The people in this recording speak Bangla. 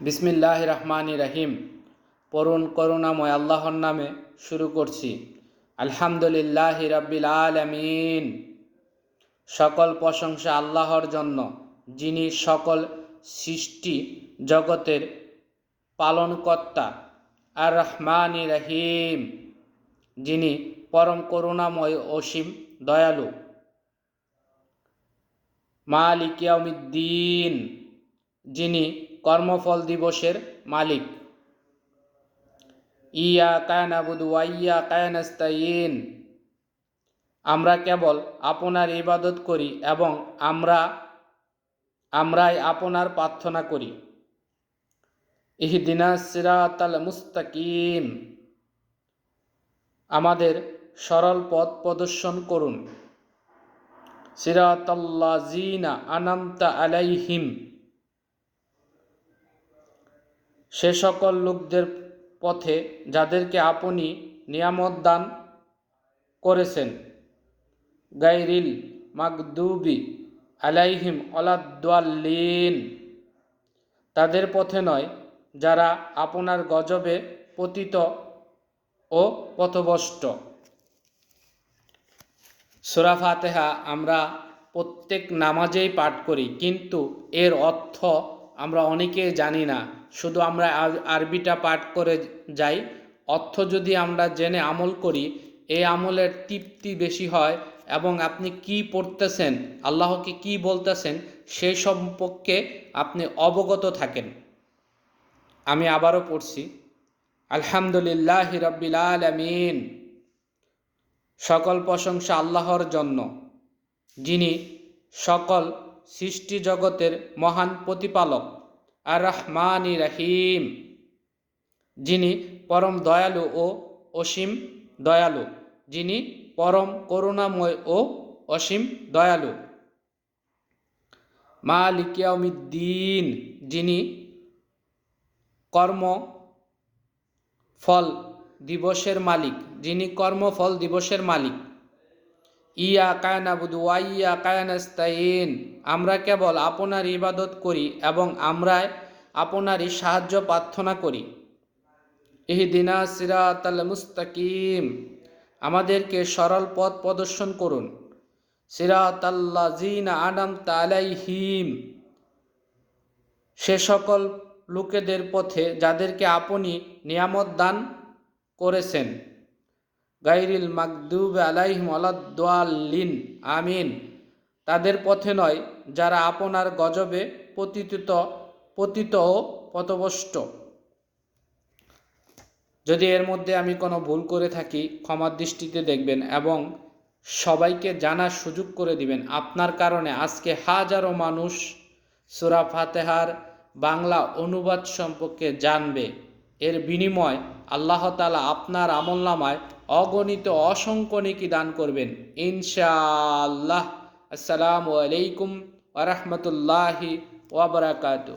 বিসমিল্লাহ রহমান রহিম। পড়ুন করুণাময় আল্লাহর নামে শুরু করছি। আলহামদুলিল্লাহ রাব্বিল আলামিন। সকল প্রশংসা আল্লাহর জন্য, যিনি সকল সৃষ্টি জগতের পালনকর্তা। আর রহমান রহিম, যিনি পরম করুণাময় অসীম দয়ালু। মালিক ইয়াউমিদ্দিন, যিনি কর্মফল দিবসের মালিক। ইয়া কায়নাবুদু ওয়াইয়া কায়নাস্তাইন আমরা কেবল আপনার ইবাদত করি এবং আমরা, আমরাই আপনার প্রার্থনা করি। ইহদিনা সিরাতাল মুস্তাকিম। আমাদের সরল পথ প্রদর্শন করুন। সিরাতাল্লাজিনা আনামতা আলাইহিম। সে সকল লোকদের পথে যাদেরকে আপনি নিয়ামত দান করেছেন। গাইরিল মাকদুবি আলাইহিম অলাদ্দাল্লিন তাদের পথে নয়, যারা আপনার গজবে পতিত ও পথভষ্ট সুরা ফাতেহা আমরা প্রত্যেক নামাজেই পাঠ করি, কিন্তু এর অর্থ আমরা অনেকে জানি না। শুধু আমরা আরবিটা পাঠ করে যাই। অর্থ যদি আমরা জেনে আমল করি, এই আমলের তৃপ্তি বেশি হয় এবং আপনি কি পড়তেছেন, আল্লাহকে কি বলতেছেন সেই সম্পর্কে আপনি অবগত থাকেন। আমি আবারও পড়ছি, আলহামদুলিল্লাহ রব্বিল আলমিন। সকল প্রশংসা আল্লাহর জন্য, যিনি সকল সৃষ্টি জগতের মহান প্রতিপালক আর রহমানি রাহিম। যিনি পরম দয়ালু ও অসীম দয়ালু। যিনি পরম করুণাময় ও অসীম দয়ালু। মা মালিকিয়াউমিদ্দিন যিনি কর্ম ফল দিবসের মালিক। যিনি কর্মফল দিবসের মালিক। ইয়া কায়নাবুদু ওয়াইয়া কায়নাস্তাইন আমরা কেবল আপনার ইবাদত করি এবং আমরা আপনারই সাহায্য প্রার্থনা করি। ইহদিনা সিরাত আল মুস্তাকিম। আমাদেরকে সরল পথ প্রদর্শন করুন। সিরাত আল্লাহ জিনা আনাম তালাইহিম সে সকল লোকেদের পথে যাদেরকে আপনি নিয়ামত দান করেছেন। গাইরিল মাকদুব আলাইহিম আলাদ্দাল্লিন আমিন। তাদের পথে নয়, যারা আপনার গজবে পতিত পতিত ও পথভষ্ট যদি এর মধ্যে আমি কোনো ভুল করে থাকি, ক্ষমার দৃষ্টিতে দেখবেন এবং সবাইকে জানার সুযোগ করে দিবেন। আপনার কারণে আজকে হাজারো মানুষ সুরা ফাতেহার বাংলা অনুবাদ সম্পর্কে জানবে। এর বিনিময় আল্লাহ তালা আপনার আমলনামায় অগণিত অসংখ্য নেকি দান করবেন। ইনশাআল্লাহ। আসসালামু আলাইকুম ওরহমতুল্লাহি ওবরাকাতু